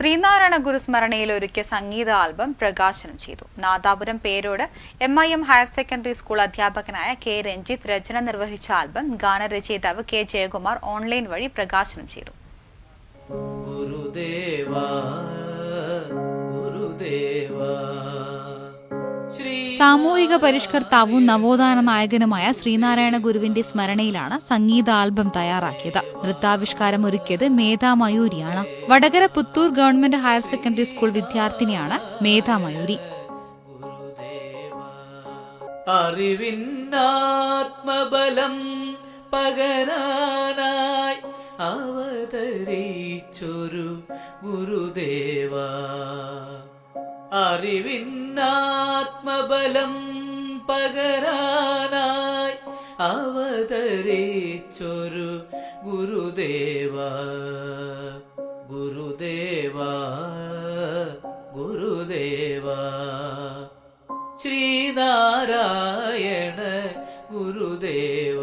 ശ്രീനാരായണ ഗുരുസ്മരണയിൽ ഒരുക്കിയ സംഗീത ആൽബം പ്രകാശനം ചെയ്തു. Nadapuram Perode M I M higher secondary school അധ്യാപകനായ കെ രഞ്ജിത്ത് രചന നിർവഹിച്ച ആൽബം ഗാനരചയിതാവ് കെ ജയകുമാർ ഓൺലൈൻ വഴി പ്രകാശനം ചെയ്തു. ഗുരുദേവാ സാമൂഹിക പരിഷ്കർത്താവും നവോത്ഥാന നായകനുമായ ശ്രീനാരായണ ഗുരുവിന്റെ സ്മരണയിലാണ് സംഗീത ആൽബം തയ്യാറാക്കിയത്. നൃത്താവിഷ്കാരം ഒരുക്കിയത് Medha മയൂരിയാണ്. Vadakara Puthur government higher secondary school വിദ്യാർത്ഥിനിയാണ് മേധാ മയൂരി. അറിവിന്നാത്മബലം പകരാനായി അവതരിച്ചൊരു ഗുരുദേവ. അറിവിന്നാത്മബലം പകരാനായി അവതരിച്ചൊരു ഗുരുദേവ ഗുരുദേവ ഗുരുദേവ. ശ്രീനാരായണ ഗുരുദേവ.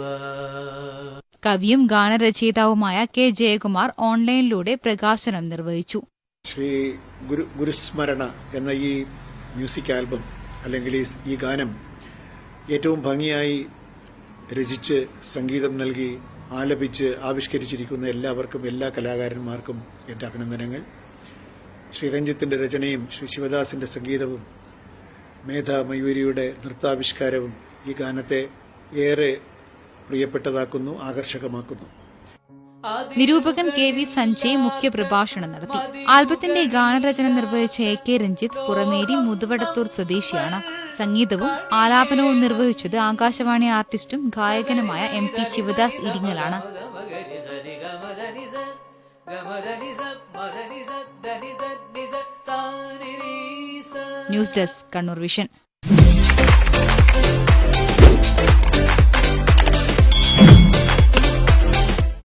കവിയും ഗാനരചയിതാവുമായ കെ ജയകുമാർ ഓൺലൈനിലൂടെ പ്രകാശനം നിർവഹിച്ചു. ശ്രീ ഗുരു ഗുരുസ്മരണ എന്ന ഈ മ്യൂസിക് ആൽബം അല്ലെങ്കിൽ ഈ ഗാനം ഏറ്റവും ഭംഗിയായി രചിച്ച് സംഗീതം നൽകി ആലപിച്ച് ആവിഷ്കരിച്ചിരിക്കുന്ന എല്ലാവർക്കും എല്ലാ കലാകാരന്മാർക്കും എന്റെ അഭിനന്ദനങ്ങൾ. ശ്രീ രഞ്ജിത്തിന്റെ രചനയും ശ്രീ ശിവദാസിന്റെ സംഗീതവും മേധ മയൂരിയുടെ നൃത്താവിഷ്കാരവും ഈ ഗാനത്തെ ഏറെ പ്രിയപ്പെട്ടതാക്കുന്നു ആകർഷകമാക്കുന്നു. നിരൂപകൻ കെ വി സഞ്ജയ് മുഖ്യപ്രഭാഷണം നടത്തി. ആൽബത്തിന്റെ ഗാനരചന നിർവഹിച്ച എ കെ രഞ്ജിത്ത് പുറമേരി മുതുവടത്തൂർ സ്വദേശിയാണ്. സംഗീതവും ആലാപനവും നിർവഹിച്ചത് ആകാശവാണി ആർട്ടിസ്റ്റും ഗായകനുമായ M T Sivadas ഇരിങ്ങലാണ്. News desk Kannur Vision.